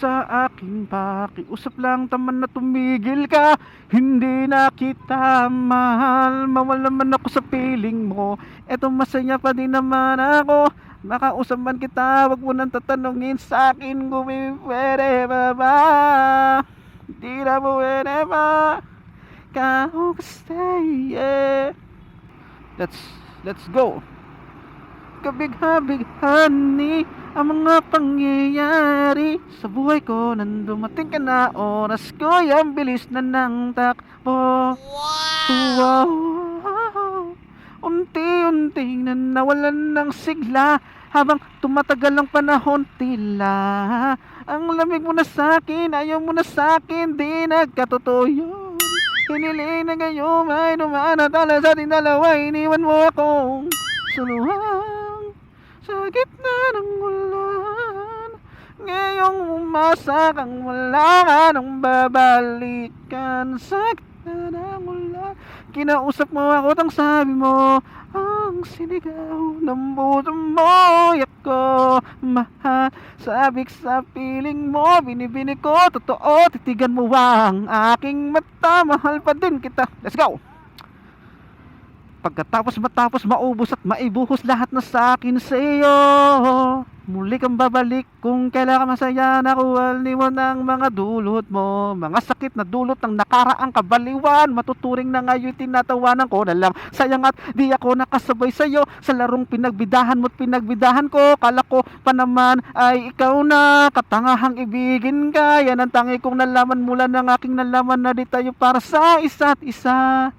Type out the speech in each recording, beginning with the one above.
sa akin pakiusap lang taman na tumigil ka. Hindi na kita mahal. Mawala man ako sa piling mo. Eto masaya pa din naman ako. Makausap man kita Wag mo nang tatanungin. Sa akin Kung may pwede ba? Ba Di na pwede ba Kau stay yeah. Let's Let's go. Kabig-habig-hani ang mga pangyayari Sa buhay ko nang dumating ka na Oras ko ang bilis na ng takbo. Wow! Unti-unti na nawalan ng sigla Habang tumatagal ang panahon tila. Ang lamig mo na sa'kin, ayaw mo na sa'kin Di nagkatotoo yun Hiniling na ngayon may dumaan at ala sa ating dalawa Iniwan mo akong suluhan Sa gitna ng ulan Ngayong umasa kang wala ka nang babalikan. Sa gitna ng ulan Kinausap mo ako tang sabi mo Ang sinigaw ng puso mo Yak ko mahal. Sabik sa piling mo Binibini ko totoo Titigan mo ang aking mata? Mahal pa din kita. Let's go! Pagkatapos matapos maubos at maibuhos lahat na sa akin sa iyo. Muli kang babalik kung kailan ka masaya Nakuha mo ng mga dulot mo. Mga sakit na dulot ng nakaraang kabaliwan Matuturing na ngayon tinatawanan ko na lang. Sayang at di ako nakasabay sa'yo Sa larong pinagbidahan mo't pinagbidahan ko Kala ko pa naman ay ikaw na. Katangahang ibigin ka Yan ang tangi kong nalaman mula ng aking nalaman Na di tayo para sa isa't isa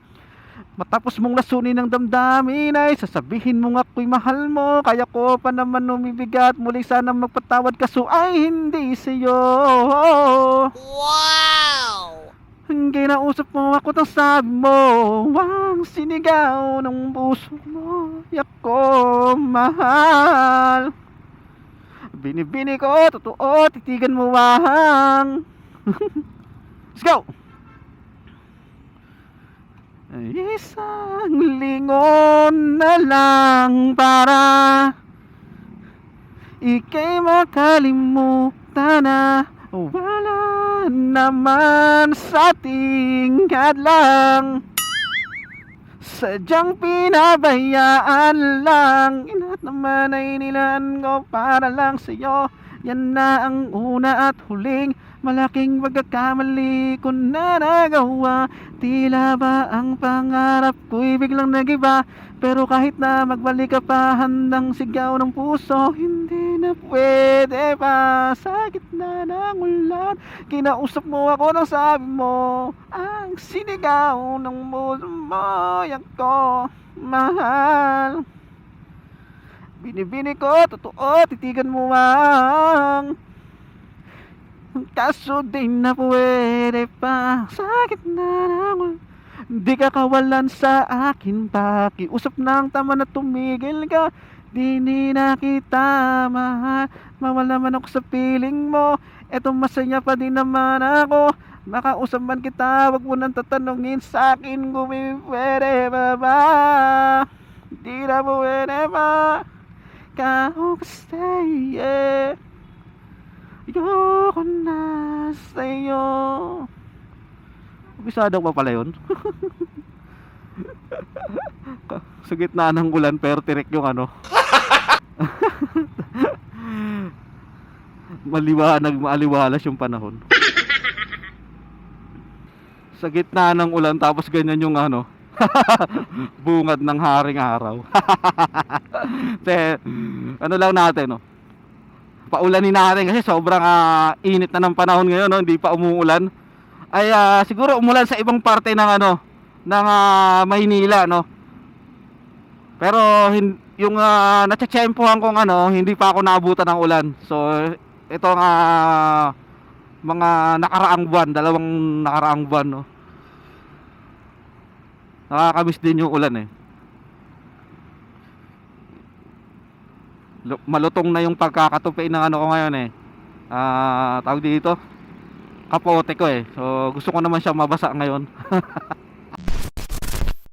Matapos mong lasunin ng damdamin ay sasabihin mong ako'y mahal mo. Kaya ko pa naman umibigat. Muli sana magpatawad kaso ay hindi sa'yo. Wow! Ginausap mo ako ng sabi mo. Ang sinigaw ng puso mo. Yak ko mahal. Binibini ko, totoo, titigan mo wang Let's go! Isang lingon na lang para Ika'y makalimutan na Wala naman sa ating hadlang. Sadyang pinabayaan lang Ina't naman ay nilan ko para lang sa'yo Yan na ang una at huling Malaking pagkakamali ko na nagawa. Tila ba ang pangarap ko'y biglang nagiba? Pero kahit na magbalik ka pa handang sigaw ng puso Hindi na pwede pa. Sa gitna ng ulan Kinausap mo ako nang sabi mo Ang sinigaw ng puso mo Yan ko mahal Binibini ko, totoo, titigan mo ang Kaso di na pwede pa Sa gitna ng ul- Di ka kawalan sa akin Pakiusap ng tama na tumigil ka. Di na kita mahal Mawala man ako sa piling mo. Eto masaya pa din naman ako. Makausap man kita Wag mo nang tatanungin sa akin Kung pwede ba ba? Di na pwede ba Kau stay yeah. Ayoko na sa'yo. Bisado pa pala yun. Sa gitna ng ulan pero tirik yung ano. Maliwanag, maaliwalas yung panahon. Sa gitna ng ulan tapos ganyan yung ano Bungad ng haring araw. Te, ano lang natin no? Paulanin natin kasi sobrang ah, init na ng panahon ngayon no? hindi pa umuulan. Ay ah, siguro umulan sa ibang parte ng ano ng ah, Maynila no? Pero yung uh, natsetsempohan kong ano hindi pa ako naabutan ng ulan. So ito nga mga nakaraang buwan dalawang nakaraang buwan no nakakamiss din yung ulan eh Lu- malutong na yung pagkakatupi ng ano ko ngayon eh. Ah, tawag dito. Kapote ko eh. So gusto ko naman siya mabasa ngayon.